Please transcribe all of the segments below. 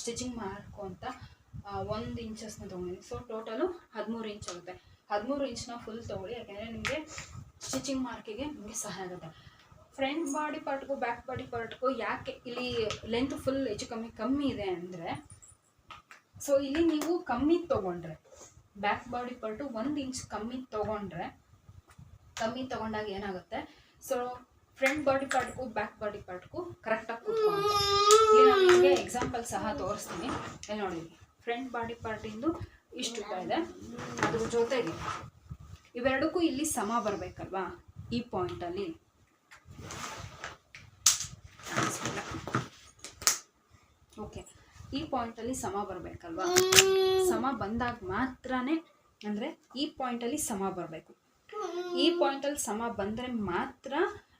Stitching mark ಅಂತ ಒಂದು ಇಂಚಸ್ನ ತೊಗೊಂಡಿದ್ದೀನಿ ಸೊ ಟೋಟಲು ಹದಿಮೂರು ಇಂಚ್ ಆಗುತ್ತೆ. ಹದಿಮೂರು ಇಂಚ್ನ ಫುಲ್ ತೊಗೊಳ್ಳಿ. ಯಾಕೆಂದರೆ ನಿಮಗೆ ಸ್ಟಿಚಿಂಗ್ ಮಾರ್ಕಿಗೆ ನಿಮಗೆ ಸಹಾಯ ಆಗುತ್ತೆ. ಫ್ರಂಟ್ ಬಾಡಿ ಪಾರ್ಟ್ಗೂ ಬ್ಯಾಕ್ ಬಾಡಿ ಪಾರ್ಟ್ಗೂ ಯಾಕೆ ಇಲ್ಲಿ ಲೆಂತ್ ಫುಲ್ ಹೆಚ್ಚು ಕಮ್ಮಿ ಕಮ್ಮಿ ಇದೆ ಅಂದರೆ ಸೊ ಇಲ್ಲಿ ನೀವು ಕಮ್ಮಿ ತೊಗೊಂಡ್ರೆ ಬ್ಯಾಕ್ ಬಾಡಿ ಪಾರ್ಟು ಒಂದು ಇಂಚ್ ಕಮ್ಮಿ ತೊಗೊಂಡ್ರೆ, ಕಮ್ಮಿ ತೊಗೊಂಡಾಗ ಏನಾಗುತ್ತೆ? ಸೊ ಫ್ರಂಟ್ ಬಾಡಿ ಪಾರ್ಟ್ಗೂ ಬ್ಯಾಕ್ ಬಾಡಿ ಪಾರ್ಟ್ಗೂ ಕರೆಕ್ಟಾಗಿ ಕೂತ್ಕೊಂಡು ಇಲ್ಲಿ ನಾನು ಎಕ್ಸಾಂಪಲ್ ಸಹ ತೋರಿಸ್ತೀನಿ. ಇಲ್ಲಿ ನೋಡಿ ಫ್ರಂಟ್ ಬಾಡಿ ಪಾರ್ಟಿಂದು ಇಷ್ಟು ಇದೆ. ಅದ್ರ ಜೊತೆಗೆ ಇವೆರಡಕ್ಕೂ ಇಲ್ಲಿ ಸಮ ಬರಬೇಕಲ್ವಾ? ಈ ಪಾಯಿಂಟಲ್ಲಿ ಓಕೆ ಈ ಪಾಯಿಂಟಲ್ಲಿ ಸಮ ಬರಬೇಕಲ್ವಾ? ಸಮ ಬಂದಾಗ ಮಾತ್ರನೇ ಅಂದರೆ ಈ ಪಾಯಿಂಟಲ್ಲಿ ಸಮ ಬರಬೇಕು. ಈ ಪಾಯಿಂಟಲ್ಲಿ ಸಮ ಬಂದರೆ ಮಾತ್ರ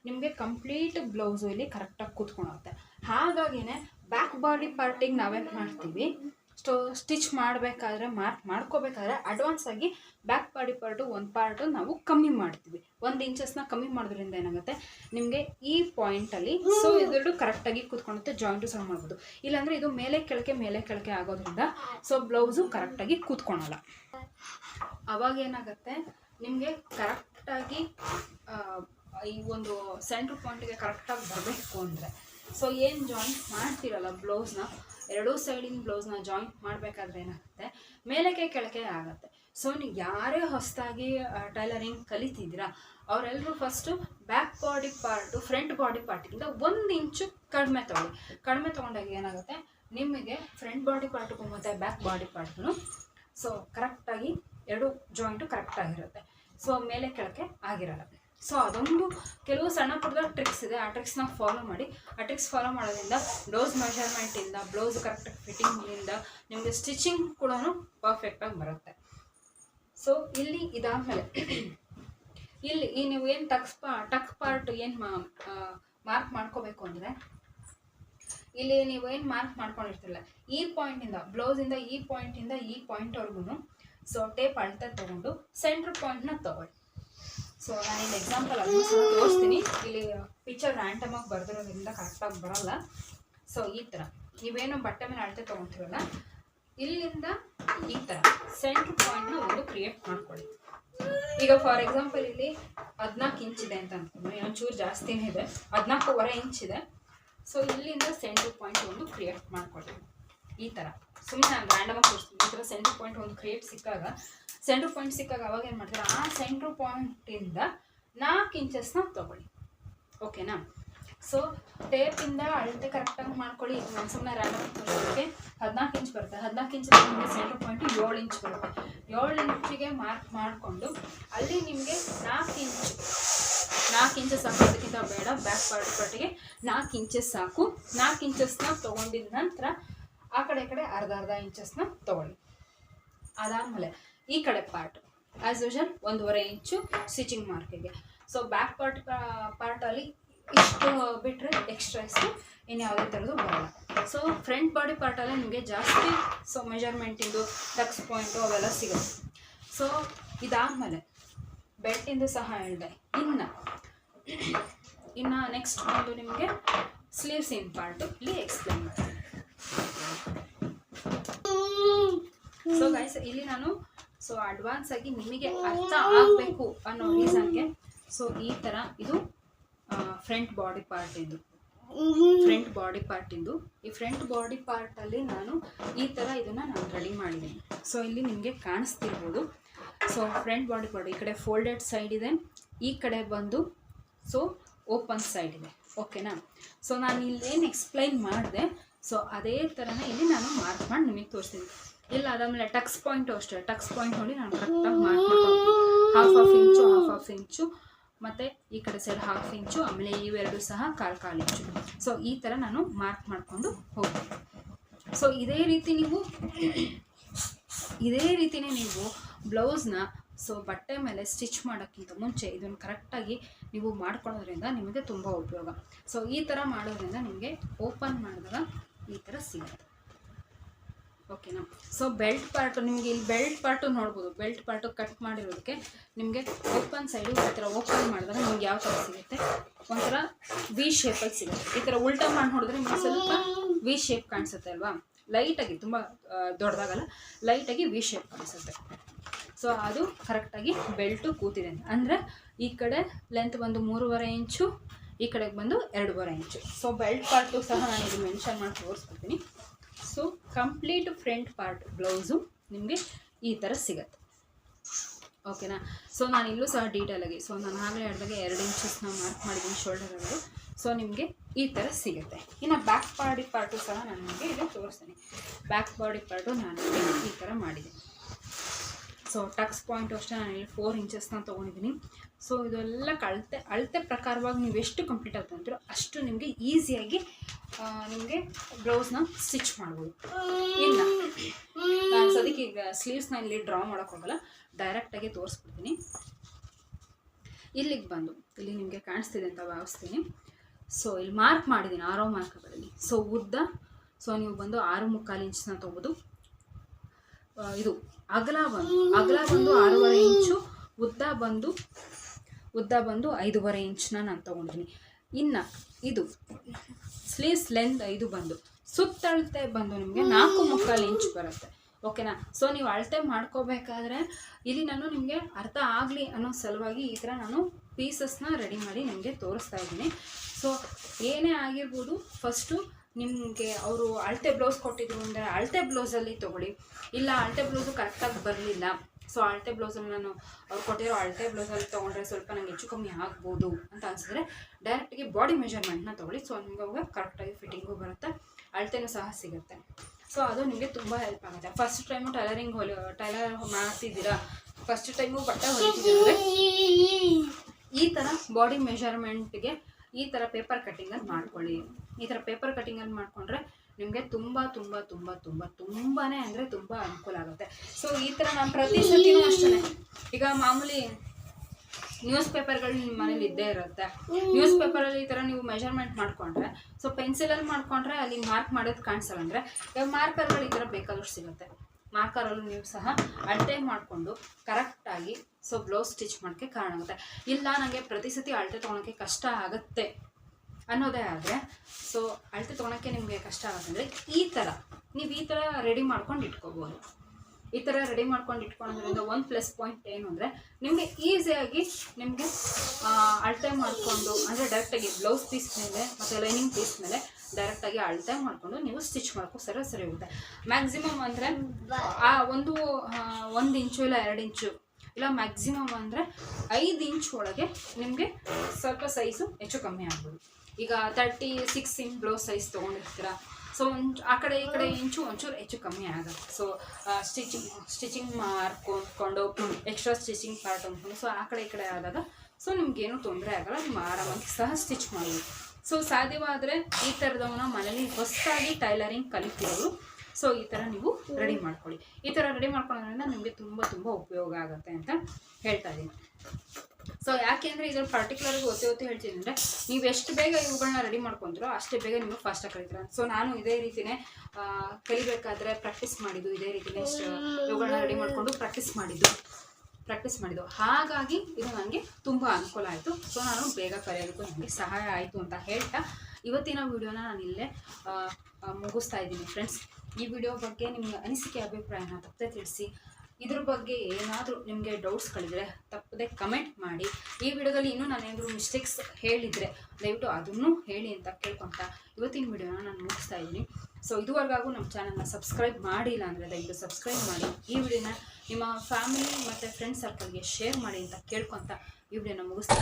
ನಿಮಗೆ ಕಂಪ್ಲೀಟ್ ಬ್ಲೌಸು ಇಲ್ಲಿ ಕರೆಕ್ಟಾಗಿ ಕೂತ್ಕೊಳುತ್ತೆ ಹಾಗಾಗಿನೇ ಬ್ಯಾಕ್ ಬಾಡಿ ಪಾರ್ಟಿಗೆ ನಾವೇನು ಮಾಡ್ತೀವಿ. ಸ್ಟೋ ಸ್ಟಿಚ್ ಮಾಡಬೇಕಾದ್ರೆ ಮಾರ್ಕ್ ಮಾಡ್ಕೋಬೇಕಾದ್ರೆ ಅಡ್ವಾನ್ಸ್ ಆಗಿ ಬ್ಯಾಕ್ ಬಾಡಿ ಪಾರ್ಟು ಒಂದು ಪಾರ್ಟು ನಾವು ಕಮ್ಮಿ ಮಾಡ್ತೀವಿ. ಒಂದು ಇಂಚಸ್ನ ಕಮ್ಮಿ ಮಾಡೋದ್ರಿಂದ ಏನಾಗುತ್ತೆ? ನಿಮಗೆ ಈ ಪಾಯಿಂಟಲ್ಲಿ ಸೊ ಇದೆರಡು ಕರೆಕ್ಟಾಗಿ ಕೂತ್ಕೊಳ್ಳುತ್ತೆ ಜಾಯಿಂಟು ಸಹ ಮಾಡ್ಬೋದು. ಇಲ್ಲಾಂದರೆ ಇದು ಮೇಲೆ ಕೆಳಗೆ ಮೇಲೆ ಕೆಳಗೆ ಆಗೋದ್ರಿಂದ ಸೊ ಬ್ಲೌಸು ಕರೆಕ್ಟಾಗಿ ಕೂತ್ಕೊಳಲ್ಲ. ಅವಾಗ ಏನಾಗುತ್ತೆ? ನಿಮಗೆ ಕರೆಕ್ಟಾಗಿ ಈ ಒಂದು ಸೆಂಟ್ರ್ ಪಾಯಿಂಟಿಗೆ ಕರೆಕ್ಟಾಗಿ ಬರಬೇಕು ಅಂದರೆ. ಸೊ ಏನು ಜಾಯಿಂಟ್ ಮಾಡ್ತೀರಲ್ಲ ಬ್ಲೌಸ್ನ ಎರಡೂ ಸೈಡಿನ ಬ್ಲೌಸ್ನ ಜಾಯಿಂಟ್ ಮಾಡಬೇಕಾದ್ರೆ ಏನಾಗುತ್ತೆ? ಮೇಲಕ್ಕೆ ಕೆಳಗೆ ಆಗುತ್ತೆ. ಸೊ ನೀವು ಯಾರೇ ಹೊಸದಾಗಿ ಟೈಲರಿಂಗ್ ಕಲಿತಿದ್ದೀರಾ ಅವರೆಲ್ಲರೂ first back body part front body ಪಾರ್ಟಿಗಿಂತ ಒಂದು ಇಂಚು ಕಡಿಮೆ ತೊಗೊಳ್ಳಿ. ಕಡಿಮೆ ತೊಗೊಂಡಾಗ ಏನಾಗುತ್ತೆ? ನಿಮಗೆ ಫ್ರಂಟ್ ಬಾಡಿ ಪಾರ್ಟ್ಗೂ ಮತ್ತು ಬ್ಯಾಕ್ ಬಾಡಿ ಪಾರ್ಟ್ಗೂ ಸೊ ಕರೆಕ್ಟಾಗಿ ಎರಡು ಜಾಯಿಂಟು ಕರೆಕ್ಟಾಗಿರುತ್ತೆ ಸೊ ಮೇಲೆ ಕೆಳಗೆ ಆಗಿರಲ್ಲ. ಸೊ ಅದೊಂದು ಕೆಲವು ಸಣ್ಣ ಪುಟ್ಟದ ಟ್ರಿಕ್ಸ್ ಇದೆ. ಆ ಟ್ರಿಕ್ಸ್ನ ಫಾಲೋ ಮಾಡಿ. ಆ ಟ್ರಿಕ್ಸ್ ಫಾಲೋ ಮಾಡೋದ್ರಿಂದ ಬ್ಲೌಸ್ ಮೆಷರ್ಮೆಂಟಿಂದ ಬ್ಲೌಸ್ ಕರೆಕ್ಟ್ ಫಿಟ್ಟಿಂಗಿಂದ ನಿಮಗೆ ಸ್ಟಿಚಿಂಗ್ ಕೂಡ ಪರ್ಫೆಕ್ಟಾಗಿ ಬರುತ್ತೆ. ಸೊ ಇಲ್ಲಿ ಇದಾದಮೇಲೆ, ಇಲ್ಲಿ ಈ ನೀವು ಏನು ಟಕ್ಸ್ ಪಾ ಟಕ್ ಪಾರ್ಟ್ ಏನು ಮಾರ್ಕ್ ಮಾಡ್ಕೋಬೇಕು ಅಂದರೆ, ಇಲ್ಲಿ ನೀವು ಏನು ಮಾರ್ಕ್ ಮಾಡ್ಕೊಂಡಿರ್ತಿರಲ್ಲ, ಈ ಪಾಯಿಂಟಿಂದ ಬ್ಲೌಸಿಂದ ಈ ಪಾಯಿಂಟಿಂದ ಈ ಪಾಯಿಂಟ್ವರೆಗೂ ಸೊ ಟೇಪ್ ಅಳತೆ ತೊಗೊಂಡು ಸೆಂಟ್ರ್ ಪಾಯಿಂಟ್ನ ತೊಗೊಳ್ಳಿ. ಸೊ ನಾನು ಇಲ್ಲಿ ಎಕ್ಸಾಂಪಲ್ ಅದನ್ನು ಸಹ ತೋರಿಸ್ತೀನಿ. ಇಲ್ಲಿ ಪಿಕ್ಚರ್ ರ್ಯಾಂಡಮಾಗಿ ಬರೆದಿರೋದ್ರಿಂದ ಕರೆಕ್ಟಾಗಿ ಬರಲ್ಲ. ಸೊ ಈ ಥರ ನೀವೇನು ಬಟ್ಟೆ ಮೇಲೆ ಅಳತೆ ತೊಗೊತೀರಲ್ಲ ಇಲ್ಲಿಂದ ಈ ಥರ ಸೆಂಟ್ರ್ ಪಾಯಿಂಟ್ನ ಒಂದು ಕ್ರಿಯೇಟ್ ಮಾಡ್ಕೊಳ್ಳಿ. ಈಗ ಫಾರ್ ಎಕ್ಸಾಂಪಲ್ ಇಲ್ಲಿ ಹದಿನಾಲ್ಕು ಇಂಚ್ ಇದೆ ಅಂತ ಅನ್ಕೊಂಡು ಒಂಚೂರು ಜಾಸ್ತಿನೇ ಇದೆ. ಹದಿನಾಲ್ಕೂವರೆ ಇಂಚ್ ಇದೆ. ಸೊ ಇಲ್ಲಿಂದ ಸೆಂಟ್ರ್ ಪಾಯಿಂಟ್ ಒಂದು ಕ್ರಿಯೇಟ್ ಮಾಡ್ಕೊಳ್ಳಿ. ಈ ಥರ ಸುಮ್ಮನೆ ನಾನು ರ್ಯಾಂಡಮಾಗಿ ತೋರಿಸ್ತೀನಿ. ಈ ಥರ ಸೆಂಟ್ರ್ ಪಾಯಿಂಟ್ ಒಂದು ಕ್ರಿಯೇಟ್ ಸಿಕ್ಕಾಗ ಸೆಂಟ್ರ್ ಪಾಯಿಂಟ್ ಸಿಕ್ಕಾಗ ಅವಾಗ ಏನು ಮಾಡ್ತಾರೆ? ಆ ಸೆಂಟ್ರ್ ಪಾಯಿಂಟಿಂದ ನಾಲ್ಕು ಇಂಚಸ್ನ ತೊಗೊಳ್ಳಿ. ಓಕೆನಾ ಸೊ ಟೇಪಿಂದ ಅಳತೆ ಕರೆಕ್ಟಾಗಿ ಮಾಡ್ಕೊಳ್ಳಿ. ನಾನು ಸುಮ್ಮನೆ ರ್ಯಾಂಡಮ್ ತೋರಿಸೋದಕ್ಕೆ ಹದಿನಾಲ್ಕು ಇಂಚ್ ಬರುತ್ತೆ. ಹದಿನಾಲ್ಕು ಇಂಚ್ ನಿಮಗೆ ಸೆಂಟ್ರ್ ಪಾಯಿಂಟು ಏಳು ಇಂಚ್ ಬರುತ್ತೆ. ಏಳು ಇಂಚಿಗೆ ಮಾರ್ಕ್ ಮಾಡಿಕೊಂಡು ಅಲ್ಲಿ ನಿಮಗೆ ನಾಲ್ಕು ಇಂಚ್ ನಾಲ್ಕು ಇಂಚಸ್ ಹಾಕೋದಕ್ಕಿಂತ ಬೇಡ. ಬ್ಯಾಕ್ ಪಾರ್ಟ್ ಪಾರ್ಟಿಗೆ ನಾಲ್ಕು ಇಂಚಸ್ ಸಾಕು. ನಾಲ್ಕು ಇಂಚಸ್ನ ತೊಗೊಂಡಿದ ನಂತರ ಆ ಕಡೆ ಕಡೆ ಅರ್ಧ ಅರ್ಧ ಇಂಚಸ್ನ ತೊಗೊಳ್ಳಿ. ಅದಾದಮೇಲೆ ಈ ಕಡೆ ಪಾರ್ಟ್ ಆ್ಯಸ್ ಯೂಶಲ್ ಒಂದೂವರೆ ಇಂಚು ಸ್ಟಿಚಿಂಗ್ ಮಾರ್ಕಿಗೆ ಸೊ ಬ್ಯಾಕ್ ಪಾರ್ಟ್ ಪಾರ್ಟಲ್ಲಿ ಇಷ್ಟು ಬಿಟ್ಟರೆ ಎಕ್ಸ್ಟ್ರಾ ಇಷ್ಟು ಇನ್ಯಾವುದೇ ಥರದ್ದು ಬರಲ್ಲ. ಸೊ ಫ್ರಂಟ್ ಬಾಡಿ ಪಾರ್ಟಲ್ಲಿ ನಿಮಗೆ ಜಾಸ್ತಿ ಸೊ ಮೆಜರ್ಮೆಂಟಿಂದು ಟಕ್ಸ್ ಪಾಯಿಂಟು ಅವೆಲ್ಲ ಸಿಗುತ್ತೆ. ಸೊ ಇದಾದಮೇಲೆ ಬೆಲ್ಟಿಂದು ಸಹ ಹೇಳಿದೆ. ಇನ್ನು ಇನ್ನು ನೆಕ್ಸ್ಟ್ ಒಂದು ನಿಮಗೆ ಸ್ಲೀವ್ಸ್ ಇನ್ ಪಾರ್ಟು ಇಲ್ಲಿ ಎಕ್ಸ್ಪ್ಲೇನ್ ಮಾಡ್ತೀನಿ. ಸೊ ಗೈಸ್ ಇಲ್ಲಿ ನಾನು ಸೊ ಅಡ್ವಾನ್ಸ್ ಆಗಿ ನಿಮಗೆ ಅರ್ಥ ಆಗಬೇಕು ಅನ್ನೋ ರೀಸನ್ಗೆ ಸೊ ಈ ಥರ ಇದು ಫ್ರಂಟ್ ಬಾಡಿ ಪಾರ್ಟ್ ಇದು. ಫ್ರಂಟ್ ಬಾಡಿ ಪಾರ್ಟಿಂದು ಈ ಫ್ರಂಟ್ ಬಾಡಿ ಪಾರ್ಟಲ್ಲಿ ನಾನು ಈ ಥರ ಇದನ್ನು ನಾನು ರೆಡಿ ಮಾಡಿದ್ದೀನಿ. ಸೊ ಇಲ್ಲಿ ನಿಮಗೆ ಕಾಣಿಸ್ತಿರ್ಬೋದು. ಸೊ ಫ್ರಂಟ್ ಬಾಡಿ ಪಾರ್ಟ್ ಈ ಕಡೆ ಫೋಲ್ಡೆಡ್ ಸೈಡ್ ಇದೆ. ಈ ಕಡೆ ಬಂದು ಸೊ ಓಪನ್ ಸೈಡ್ ಇದೆ. ಓಕೆನಾ ಸೊ ನಾನು ಇಲ್ಲೇನು ಎಕ್ಸ್ಪ್ಲೈನ್ ಮಾಡಿದೆ? ಸೊ ಅದೇ ಥರನೇ ಇಲ್ಲಿ ನಾನು ಮಾರ್ಕ್ ಮಾಡಿ ನಿಮಗೆ ತೋರಿಸ್ತೀನಿ. ಇಲ್ಲ, ಅದಾದಮೇಲೆ ಟಕ್ಸ್ ಪಾಯಿಂಟು ಅಷ್ಟೇ. ಟಕ್ಸ್ ಪಾಯಿಂಟ್ ನೋಡಿ ನಾನು ಕರೆಕ್ಟಾಗಿ ಮಾರ್ಕ್ ಹಾಫ್ ಹಾಫ್ ಇಂಚು ಹಾಫ್ ಹಾಫ್ ಇಂಚು ಮತ್ತು ಈ ಕಡೆ ಸೈಡ್ ಹಾಫ್ ಇಂಚು ಆಮೇಲೆ ಇವೆರಡು ಸಹ ಕಾಲು ಕಾಲು ಇಂಚು ಸೊ ಈ ಥರ ನಾನು ಮಾರ್ಕ್ ಮಾಡಿಕೊಂಡು ಹೋಗ್ತೀನಿ. ಸೊ ಇದೇ ರೀತಿ ನೀವು, ಇದೇ ರೀತಿನೇ ನೀವು ಬ್ಲೌಸ್ನ ಸೊ ಬಟ್ಟೆ ಮೇಲೆ ಸ್ಟಿಚ್ ಮಾಡೋಕ್ಕಿಂತ ಮುಂಚೆ ಇದನ್ನು ಕರೆಕ್ಟಾಗಿ ನೀವು ಮಾಡ್ಕೊಳ್ಳೋದ್ರಿಂದ ನಿಮಗೆ ತುಂಬ ಉಪಯೋಗ. ಸೊ ಈ ಥರ ಮಾಡೋದ್ರಿಂದ ನಿಮಗೆ ಓಪನ್ ಮಾಡಿದಾಗ ಈ ಥರ ಸಿಗುತ್ತೆ. ಓಕೆನಾ ಸೊ ಬೆಲ್ಟ್ ಪಾರ್ಟು ನಿಮಗೆ ಇಲ್ಲಿ ಬೆಲ್ಟ್ ಪಾರ್ಟು ನೋಡ್ಬೋದು. ಬೆಲ್ಟ್ ಪಾರ್ಟು ಕಟ್ ಮಾಡಿರೋದಕ್ಕೆ ನಿಮಗೆ ಓಪನ್ ಸೈಡು ಈ ಥರ ಓಪನ್ ಮಾಡಿದಾಗ ನಿಮ್ಗೆ ಯಾವ ಥರ ಸಿಗುತ್ತೆ? ಒಂಥರ ವಿ ಶೇಪಲ್ಲಿ ಸಿಗುತ್ತೆ. ಈ ಥರ ಉಲ್ಟಾ ಮಾಡಿ ನೋಡಿದ್ರೆ ನಿಮಗೆ ಸ್ವಲ್ಪ ವಿ ಶೇಪ್ ಕಾಣಿಸುತ್ತೆ ಅಲ್ವಾ? ಲೈಟಾಗಿ ತುಂಬ ದೊಡ್ಡದಾಗಲ್ಲ. ಲೈಟಾಗಿ ವಿ ಶೇಪ್ ಕಾಣಿಸುತ್ತೆ. ಸೊ ಅದು ಕರೆಕ್ಟಾಗಿ ಬೆಲ್ಟು ಕೂತಿದೆ. ಅಂದರೆ ಈ ಕಡೆ ಲೆಂತ್ ಬಂದು ಮೂರುವರೆ ಇಂಚು ಈ ಕಡೆಗೆ ಬಂದು ಎರಡೂವರೆ ಇಂಚು. ಸೊ ಬೆಲ್ಟ್ ಪಾರ್ಟು ಸಹ ನಾನು ಇದು ಮೆನ್ಷನ್ ಮಾಡಿ ತೋರಿಸ್ಕೊತೀನಿ so complete front part blouse ನಿಮಗೆ ಈ ಥರ ಸಿಗತ್ತೆ. ಓಕೆನಾ ಸೊ ನಾನು ಇಲ್ಲೂ ಸಹ ಡೀಟೇಲಾಗಿ ಸೊ ನಾನು ಆಗಲೇ ಹೇಳಿದಾಗ ಎರಡು ಇಂಚಸ್ನ ಮಾರ್ಕ್ ಮಾಡಿದ್ದೀನಿ ಶೋಲ್ಡರಲ್ಲಿ ಸೊ ನಿಮಗೆ ಈ ಥರ ಸಿಗುತ್ತೆ. ಇನ್ನು ಬ್ಯಾಕ್ ಬಾಡಿ ಪಾರ್ಟು ಸಹ ನಾನು ನಿಮಗೆ ಇಲ್ಲಿ ತೋರಿಸ್ತೀನಿ. ಬ್ಯಾಕ್ ಬಾಡಿ ಪಾರ್ಟು ನಾನು ಈ ಥರ ಮಾಡಿದ್ದೀನಿ. ಸೊ ಟಕ್ಸ್ ಪಾಯಿಂಟು ಅಷ್ಟೇ ನಾನು ಇಲ್ಲಿ ಫೋರ್ ಇಂಚಸ್ನ ತೊಗೊಂಡಿದ್ದೀನಿ. ಸೊ ಇದೆಲ್ಲ ಕಳತೆ, ಅಳತೆ ಪ್ರಕಾರವಾಗಿ ನೀವು ಎಷ್ಟು ಕಂಪ್ಲೀಟ್ ಆಗಿ ತಂತೀರೋ ಅಷ್ಟು ನಿಮಗೆ ಈಸಿಯಾಗಿ ನಿಮಗೆ ಬ್ಲೌಸ್ನ ಸ್ಟಿಚ್ ಮಾಡ್ಬೋದು. ಇಲ್ಲ. ನಾನು ಸದ್ಯಕ್ಕೆ ಈಗ ಸ್ಲೀವ್ಸ್ನ ಇಲ್ಲಿ ಡ್ರಾ ಮಾಡೋಕ್ಕೋಗಲ್ಲ ಡೈರೆಕ್ಟಾಗಿ ತೋರಿಸ್ಬಿಡ್ತೀನಿ. ಇಲ್ಲಿಗೆ ಬಂದು, ಇಲ್ಲಿ ನಿಮಗೆ ಕಾಣಿಸ್ತಿದೆ ಅಂತ ಭಾವಿಸ್ತೀನಿ. ಸೊ ಇಲ್ಲಿ ಮಾರ್ಕ್ ಮಾಡಿದ್ದೀನಿ, ಆರೋ ಮಾರ್ಕ್ಗಳಲ್ಲಿ ಸೊ ಉದ್ದ ಸೊ ನೀವು ಬಂದು ಆರು ಮುಕ್ಕಾಲು ಇಂಚ್ನ ತೊಗೋದು ಇದು ಅಗಲ ಬಂದು ಅಗಲ ಬಂದು ಆರೂವರೆ ಇಂಚು, ಉದ್ದ ಬಂದು ಉದ್ದ ಬಂದು ಐದೂವರೆ ಇಂಚನ್ನ ನಾನು ತೊಗೊಂಡಿನಿ ಇನ್ನು ಇದು ಸ್ಲೀವ್ಸ್ ಲೆಂತ್ ಇದು ಬಂದು, ಸುತ್ತಳತೆ ಬಂದು ನಿಮಗೆ ನಾಲ್ಕು ಮುಕ್ಕಾಲು ಇಂಚ್ ಬರುತ್ತೆ. ಓಕೆನಾ? ಸೊ ನೀವು ಅಳತೆ ಮಾಡ್ಕೋಬೇಕಾದ್ರೆ ಇಲ್ಲಿ ನಾನು ನಿಮಗೆ ಅರ್ಥ ಆಗಲಿ ಅನ್ನೋ ಸಲುವಾಗಿ ಈ ಥರ ನಾನು ಪೀಸಸ್ನ ರೆಡಿ ಮಾಡಿ ನಿಮಗೆ ತೋರಿಸ್ತಾ ಇದ್ದೀನಿ. ಸೊ ಏನೇ ಆಗಿರ್ಬೋದು ಫಸ್ಟು ನಿಮಗೆ ಅವರು ಅಳತೆ ಬ್ಲೌಸ್ ಕೊಟ್ಟಿದ್ರು ಅಂದರೆ ಅಳತೆ ಬ್ಲೌಸಲ್ಲಿ ತೊಗೊಳ್ಳಿ. ಇಲ್ಲ, ಅಳತೆ ಬ್ಲೌಸು ಕರೆಕ್ಟಾಗಿ ಬರಲಿಲ್ಲ. ಸೊ ಅಳತೆ ಬ್ಲೌಸಲ್ಲಿ ನಾನು ಅವ್ರು ಕೊಟ್ಟಿರೋ ಅಳತೆ ಬ್ಲೌಸಲ್ಲಿ ತೊಗೊಂಡ್ರೆ ಸ್ವಲ್ಪ ನಂಗೆ ಹೆಚ್ಚು ಕಮ್ಮಿ ಆಗ್ಬೋದು ಅಂತ ಅನಿಸಿದ್ರೆ ಡೈರೆಕ್ಟಾಗಿ ಬಾಡಿ ಮೆಜರ್ಮೆಂಟ್ನ ತೊಗೊಳ್ಳಿ. ಸೊ ನಿಮ್ಗೆ ಅವಾಗ ಕರೆಕ್ಟಾಗಿ ಫಿಟ್ಟಿಂಗು ಬರುತ್ತೆ. ಅಳತೆನೂ ಸಹ ಸಿಗುತ್ತೆ. ಸೊ ಅದು ನಿಮಗೆ ತುಂಬ ಹೆಲ್ಪ್ ಆಗುತ್ತೆ. ಫಸ್ಟ್ ಟೈಮು ಟೈಲರಿಂಗ್ ಹೊಲಿ ಟೈಲರ್ ಮಾಡ್ತಿದ್ದೀರಾ? ಫಸ್ಟ್ ಟೈಮು ಬಟ್ಟೆ ಹೊಲಿತಿದ್ದೀರ ಈ ಥರ ಬಾಡಿ ಮೆಷರ್ಮೆಂಟ್ಗೆ ಈ ಥರ ಪೇಪರ್ ಕಟ್ಟಿಂಗಲ್ಲಿ ಮಾಡ್ಕೊಳ್ಳಿ. ಈ ಥರ ಪೇಪರ್ ಕಟ್ಟಿಂಗಲ್ಲಿ ಮಾಡಿಕೊಂಡ್ರೆ ನಿಮಗೆ ತುಂಬ ತುಂಬ ತುಂಬ ತುಂಬ ತುಂಬಾ ಅಂದರೆ ತುಂಬ ಅನುಕೂಲ ಆಗುತ್ತೆ. ಸೊ ಈ ಥರ ನಾನು ಪ್ರತಿ ಸತಿನೂ ಅಷ್ಟೇ ಈಗ ಮಾಮೂಲಿ ನ್ಯೂಸ್ ಪೇಪರ್ಗಳು ನಿಮ್ಮ ಮನೇಲಿ ಇದ್ದೇ ಇರುತ್ತೆ. ನ್ಯೂಸ್ ಪೇಪರಲ್ಲಿ ಈ ಥರ ನೀವು ಮೆಷರ್ಮೆಂಟ್ ಮಾಡಿಕೊಂಡ್ರೆ ಸೊ ಪೆನ್ಸಿಲಲ್ಲಿ ಮಾಡಿಕೊಂಡ್ರೆ ಅಲ್ಲಿ ಮಾರ್ಕ್ ಮಾಡೋದು ಕಾಣಿಸಲ್ಲ ಅಂದರೆ ಇವಾಗ ಮಾರ್ಕರ್ಗಳು ಈ ಥರ ಬೇಕಾದಷ್ಟು ಸಿಗುತ್ತೆ. ಮಾರ್ಕರಲ್ಲೂ ನೀವು ಸಹ ಅಳತೆ ಮಾಡಿಕೊಂಡು ಕರೆಕ್ಟಾಗಿ ಸೊ ಬ್ಲೌಸ್ ಸ್ಟಿಚ್ ಮಾಡೋಕ್ಕೆ ಕಾರಣ ಆಗುತ್ತೆ. ಇಲ್ಲ ನನಗೆ ಪ್ರತಿ ಸತಿ ಅಳತೆ ತೊಗೊಳಕ್ಕೆ ಕಷ್ಟ ಆಗುತ್ತೆ ಅನ್ನೋದೇ ಆದರೆ ಸೊ ಅಳತೆ ತೊಗೊಳಕ್ಕೆ ನಿಮಗೆ ಕಷ್ಟ ಆಗುತ್ತೆ ಈ ಥರ ನೀವು ಈ ಥರ ರೆಡಿ ಮಾಡ್ಕೊಂಡು ಇಟ್ಕೋಬೋದು. ಈ ಥರ ರೆಡಿ ಮಾಡ್ಕೊಂಡು ಇಟ್ಕೊಳೋದ್ರಿಂದ ಒಂದು ಪ್ಲಸ್ ಪಾಯಿಂಟ್ ಏನು ಅಂದರೆ ನಿಮಗೆ ಈಸಿಯಾಗಿ ನಿಮಗೆ ಅಳತೆ ಮಾಡಿಕೊಂಡು, ಅಂದರೆ ಡೈರೆಕ್ಟಾಗಿ ಬ್ಲೌಸ್ ಪೀಸ್ ಮೇಲೆ ಮತ್ತು ಲೈನಿಂಗ್ ಪೀಸ್ ಮೇಲೆ ಡೈರೆಕ್ಟಾಗಿ ಅಳತೆ ಮಾಡಿಕೊಂಡು ನೀವು ಸ್ಟಿಚ್ ಮಾಡ್ಕೊ ಸರ ಸರಿ ಹೋಗುತ್ತೆ. ಮ್ಯಾಕ್ಸಿಮಮ್ ಅಂದರೆ ಆ ಒಂದು ಒಂದು ಇಂಚು ಇಲ್ಲ ಎರಡು ಇಂಚು ಇಲ್ಲ ಮ್ಯಾಕ್ಸಿಮಮ್ ಅಂದರೆ ಐದು ಇಂಚ್ ಒಳಗೆ ನಿಮಗೆ ಸ್ವಲ್ಪ ಸೈಜು ಹೆಚ್ಚು ಕಮ್ಮಿ ಆಗ್ಬೋದು. ಈಗ thirty six inch blouse size ತೊಗೊಂಡಿರ್ತೀರ so ಒಂದು ಆ ಕಡೆ ಈ ಕಡೆ ಇಂಚು ಒಂಚೂರು ಹೆಚ್ಚು ಕಮ್ಮಿ ಆಗುತ್ತೆ. ಸೊ ಸ್ಟಿಚಿಂಗ್ ಸ್ಟಿಚಿಂಗ್ ಮಾಡ್ಕೊಂಡು ಎಕ್ಸ್ಟ್ರಾ ಸ್ಟಿಚಿಂಗ್ ಪಾರ್ಟ್ ಅಂದ್ಕೊಂಡು ಸೊ ಆ ಕಡೆ ಈ ಕಡೆ ಆದಾಗ ಸೊ ನಿಮ್ಗೇನು ತೊಂದರೆ ಆಗಲ್ಲ ನಿಮ್ಮ ಆರಾಮಾಗಿ ಸಹ ಸ್ಟಿಚ್ ಮಾಡ್ಬೋದು. ಸೊ ಸಾಧ್ಯವಾದರೆ ಈ ಥರದವನ್ನ ಮನೇಲಿ ಹೊಸದಾಗಿ ಟೈಲರಿಂಗ್ ಕಲಿತಿರೋರು. ಸೊ ಈ ಥರ ನೀವು ರೆಡಿ ಮಾಡ್ಕೊಳ್ಳಿ. ಈ ಥರ ರೆಡಿ ಮಾಡ್ಕೊಳ್ಳೋದ್ರಿಂದ ನಿಮಗೆ ತುಂಬ ತುಂಬ ಉಪಯೋಗ ಆಗುತ್ತೆ ಅಂತ ಹೇಳ್ತಾ ಇದ್ದೀನಿ. ಸೊ ಯಾಕೆ ಅಂದರೆ ಇದ್ರ ಪರ್ಟಿಕ್ಯುಲರ್ಗೆ ಒತ್ತಿ ಒತ್ತಿ ಹೇಳ್ತೀನಿ ಅಂದರೆ ನೀವು ಎಷ್ಟು ಬೇಗ ಇವುಗಳನ್ನ ರೆಡಿ ಮಾಡ್ಕೊಂತೀರೋ ಅಷ್ಟೇ ಬೇಗ ನೀವು ಫಾಸ್ಟಾಗಿ ಕಲಿತೀರ. ಸೊ ನಾನು ಇದೇ ರೀತಿನೇ ಆ, ಕಲಿಬೇಕಾದ್ರೆ ಪ್ರಾಕ್ಟೀಸ್ ಮಾಡಿದ್ದು ಇದೇ ಅಷ್ಟು ಇವುಗಳನ್ನ ರೆಡಿ ಮಾಡಿಕೊಂಡು ಪ್ರಾಕ್ಟೀಸ್ ಮಾಡಿದ್ದು. ಪ್ರಾಕ್ಟೀಸ್ ಮಾಡಿದ್ದು. ಹಾಗಾಗಿ ಇದು ನನಗೆ ತುಂಬ ಅನುಕೂಲ ಆಯಿತು. ಸೊ ನಾನು ಬೇಗ ಕರೆಯೋದಕ್ಕೂ ನನಗೆ ಸಹಾಯ ಆಯಿತು ಅಂತ ಹೇಳ್ತಾ ಇವತ್ತಿನ ವಿಡಿಯೋನ ನಾನು ಇಲ್ಲೇ ಮುಗಿಸ್ತಾ ಇದ್ದೀನಿ. ಫ್ರೆಂಡ್ಸ್ ಈ ವಿಡಿಯೋ ಬಗ್ಗೆ ನಿಮ್ಮ ಅನಿಸಿಕೆ, ಅಭಿಪ್ರಾಯನ ತಪ್ಪದೆ ತಿಳಿಸಿ. ಇದ್ರ ಬಗ್ಗೆ ಏನಾದರೂ ನಿಮಗೆ ಡೌಟ್ಸ್ಗಳಿದ್ರೆ ತಪ್ಪದೆ ಕಮೆಂಟ್ ಮಾಡಿ. ಈ ವಿಡಿಯೋದಲ್ಲಿ ಇನ್ನೂ ನಾನೇನಾದರೂ ಮಿಸ್ಟೇಕ್ಸ್ ಹೇಳಿದರೆ ದಯವಿಟ್ಟು ಅದನ್ನು ಹೇಳಿ ಅಂತ ಕೇಳ್ಕೊತ ಇವತ್ತಿನ ವಿಡಿಯೋನ ನಾನು ಮುಗಿಸ್ತಾ ಇದ್ದೀನಿ. ಸೊ ಇದುವರೆಗೂ ನಮ್ಮ ಚಾನಲ್ನ ಸಬ್ಸ್ಕ್ರೈಬ್ ಮಾಡಿಲ್ಲ ಅಂದರೆ ದಯವಿಟ್ಟು ಸಬ್ಸ್ಕ್ರೈಬ್ ಮಾಡಿ. ಈ ವಿಡಿಯೋನ ನಿಮ್ಮ ಫ್ಯಾಮಿಲಿ ಮತ್ತು ಫ್ರೆಂಡ್ಸ್ ಸರ್ಕಲ್ಗೆ ಶೇರ್ ಮಾಡಿ ಅಂತ ಕೇಳ್ಕೊತ ಈ ವಿಡಿಯೋನ ಮುಗಿಸ್ತಾ